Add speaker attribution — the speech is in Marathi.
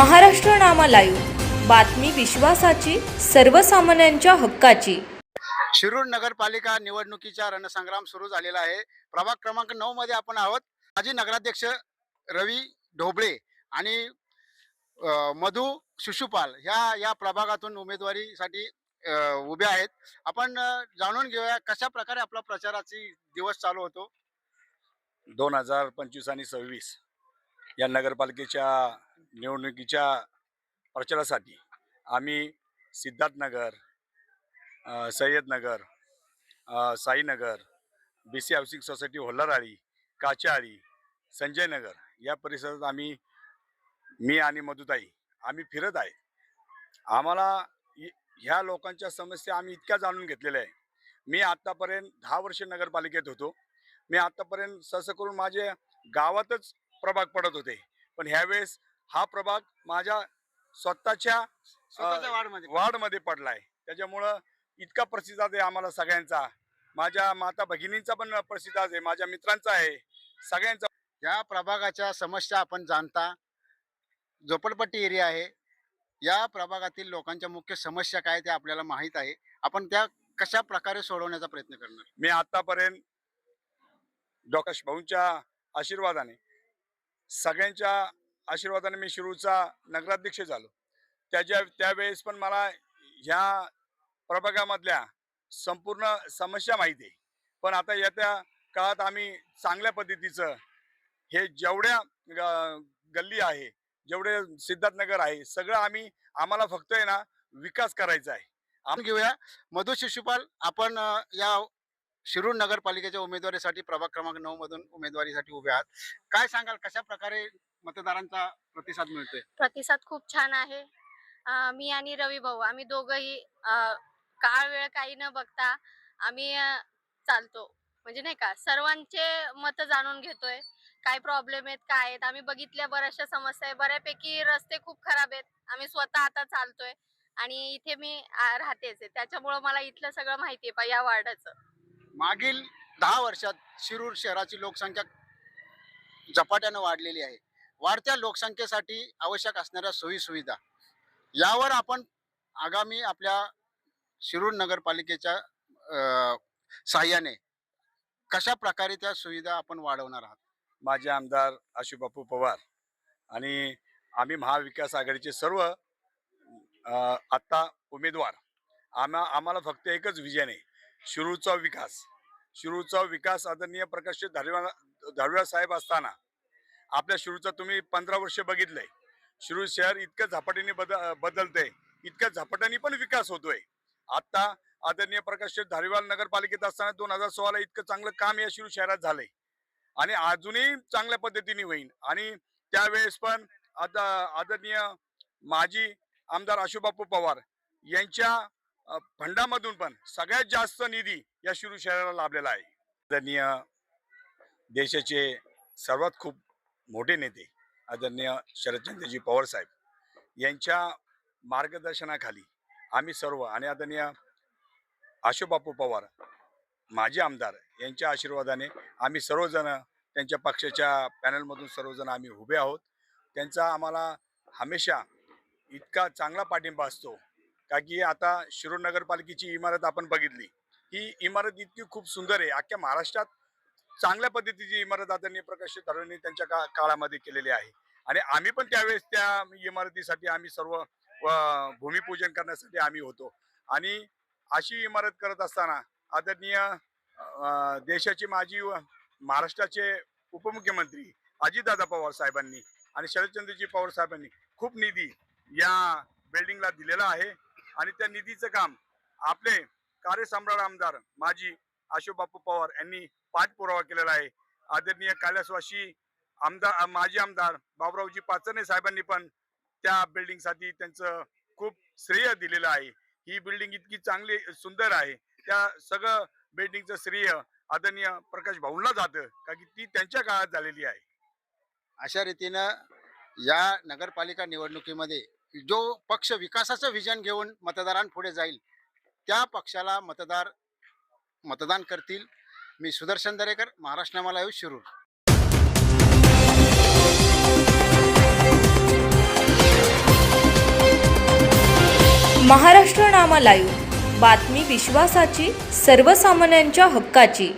Speaker 1: महाराष्ट्र नामा लाईव्ह. बातमी विश्वासाची सर्वसामान्यांच्या हक्काची.
Speaker 2: शिरूर नगरपालिका निवडणुकीचा रणसंग्राम सुरू झालेला आहे. प्रभाग क्रमांक नऊ मध्ये आपण आहोत. माजी नगराध्यक्ष रवी ढोबळे आणि मधु शिशुपाल ह्या या प्रभागातून उमेदवारीसाठी उभे आहेत. आपण जाणून घेऊया कशा प्रकारे आपला प्रचाराची दिवस चालू होतो.
Speaker 3: दोन हजार पंचवीस आणि सव्वीस या नगरपालिकेच्या निवडणुकीच्या प्रचारासाठी आम्ही Siddharthnagar Sayyadnagar Sainagar B C housing society होल्लाराळी काचाळी संजयनगर या परिसरात आम्ही मी आणि मधुताई आम्ही फिरत आहे. आम्हाला ह्या लोकांच्या समस्या आम्ही इतक्या जाणून घेतलेल्या आहे. मी आत्तापर्यंत दहा वर्ष नगरपालिकेत होतो. मी आत्तापर्यंत सहसं करून माझे गावातच प्रभाग पडत होते. पण ह्यावेळेस हा प्रभाग माझ्या स्वतःच्या
Speaker 2: स्वतःच्या वार्डमध्ये
Speaker 3: पडलाय. त्याच्यामुळं इतका प्रतिसाद आहे आम्हाला सगळ्यांचा. माझ्या माता भगिनींचा पण प्रतिसाद आहे माझ्या मित्रांचा आहे सगळ्यांचा.
Speaker 2: या प्रभागाच्या समस्या आपण जाणता झोपडपट्टी एरिया आहे. या प्रभागातील लोकांच्या मुख्य समस्या काय ते आपल्याला माहीत आहे. आपण त्या कशा प्रकारे सोडवण्याचा प्रयत्न करणार?
Speaker 3: मी आतापर्यंत डॉक्टर भाऊंच्या आशीर्वादाने सगळ्यांच्या आशीर्वादाने मी शिरूरचा नगराध्यक्ष झालो. त्याच्या त्यावेळेस पण मला ह्या प्रभागामधल्या संपूर्ण समस्या माहिती आहे. पण आता येत्या काळात आम्ही चांगल्या पद्धतीचं हे जेवढ्या ग- गल्ली आहे जेवढे सिद्धार्थनगर आहे सगळं आम्ही आम्हाला फक्त आहे ना विकास करायचा आहे.
Speaker 2: आपण घेऊया मधु शिशुपाल आपण या शिरूर नगरपालिकेच्या उमेदवारीसाठी प्रभाग क्रमांक नऊ मधून उमेदवारीसाठी उभे आहात. काय सांगाल कशा प्रकारे मतदारांचा प्रतिसाद मिळतोय?
Speaker 4: प्रतिसाद खूप छान आहे. अं, मी आणि रवी भाऊ आम्ही दोघही अं, काळ वेळ काही न बघता आम्ही अं, चालतो. म्हणजे नाही का सर्वांचे मत जाणून घेतोय. काय प्रॉब्लेम आहेत काय आहेत? आम्ही बघितल्या बऱ्याचशा समस्या आहे बऱ्यापैकी रस्ते खूप खराब आहेत. आम्ही स्वतः आता चालतोय. आणि इथे मी अं, राहतेच आहे. त्याच्यामुळं मला इथलं सगळं माहिती आहे या वार्डाचं.
Speaker 2: मागील दहा वर्षात शिरूर शहराची लोकसंख्या झपाट्यानं वाढलेली आहे. वाढत्या लोकसंख्येसाठी आवश्यक असणाऱ्या सोयीसुविधा. यावर आपण आगामी आपल्या शिरूर नगरपालिकेच्या सहाय्याने साह्याने कशा प्रकारे त्या सुविधा आपण वाढवणार आहात?
Speaker 3: माझे आमदार आशुबापू पवार आणि आम्ही महाविकास आघाडीचे सर्व आत्ता उमेदवार. आम्हा आम्हाला फक्त एकच विजन आहे. शिरूरचा विकास. शिरूरचा विकास आदरणीय प्रकाश धारवा धारव्या साहेब असताना आपल्या शिरूरचा तुम्ही पंधरा वर्ष बघितलंय. शिरूर शहर इतकं झपाट्याने बद बदलतंय. इतक्या झपाट्याने पण विकास होतोय. आत्ता आदरणीय प्रकाश धारीवाल नगरपालिकेत असताना दोन हजार सोळाला इतकं चांगलं काम या शिरूर शहरात झालंय. आणि अजूनही चांगल्या पद्धतीने होईल आणि त्यावेळेस पण आता आदरणीय माजी आमदार आशुबापू पवार यांच्या फंडामधून पण सगळ्यात जास्त निधी या शिरू शहराला लाभलेला आहे. आदरणीय देशाचे सर्वात खूप मोठे नेते आदरणीय शरदचंद्रजी पवार साहेब यांच्या मार्गदर्शनाखाली आम्ही सर्व आणि आदरणीय आशोबापू पवार माजी आमदार यांच्या आशीर्वादाने आम्ही सर्वजण त्यांच्या पक्षाच्या पॅनलमधून सर्वजण आम्ही उभे आहोत. त्यांचा आम्हाला हमेशा इतका चांगला पाठिंबा असतो. का की आता शिरूर नगरपालिकेची इमारत आपण बघितली. ही इमारत इतकी खूप सुंदर आहे. अख्ख्या महाराष्ट्रात चांगल्या पद्धतीची इमारत आदरणीय प्रकाश धरणीने त्यांच्या का काळामध्ये केलेली आहे. आणि आम्ही पण त्यावेळेस त्या इमारतीसाठी आम्ही सर्व भूमिपूजन करण्यासाठी आम्ही होतो. आणि अशी इमारत करत असताना आदरणीय देशाचे माजी महाराष्ट्राचे उपमुख्यमंत्री अजितदादा पवार साहेबांनी आणि शरदचंद्रजी पवार साहेबांनी खूप निधी या बिल्डिंगला दिलेला आहे. आणि त्या निधीचं काम आपले कार्यसम्राट आमदार माजी आशुबापू पवार यांनी पाठपुरावा केलेला आहे. आदरणीय कैलासवासी आमदार माजी आमदार बाबुरावजी पाचरणे साहेबांनी पण त्या बिल्डिंगसाठी त्यांचं खूप श्रेय दिलेलं आहे. ही बिल्डिंग इतकी चांगली सुंदर आहे. त्या सगळं बिल्डिंगचं श्रेय आदरणीय प्रकाश भाऊंना जातं का की ती त्यांच्या काळात झालेली आहे.
Speaker 2: अशा रीतीनं या नगरपालिका निवडणुकीमध्ये जो पक्ष विकासाचं विजन घेऊन मतदारांपुढे जाईल त्या पक्षाला मतदार मतदान करतील. मी सुदर्शन दरेकर महाराष्ट्र मला येऊ शिरूर.
Speaker 1: महाराष्ट्र नामा लाईव्ह बातमी विश्वासाची सर्वसामान्यांच्या हक्काची.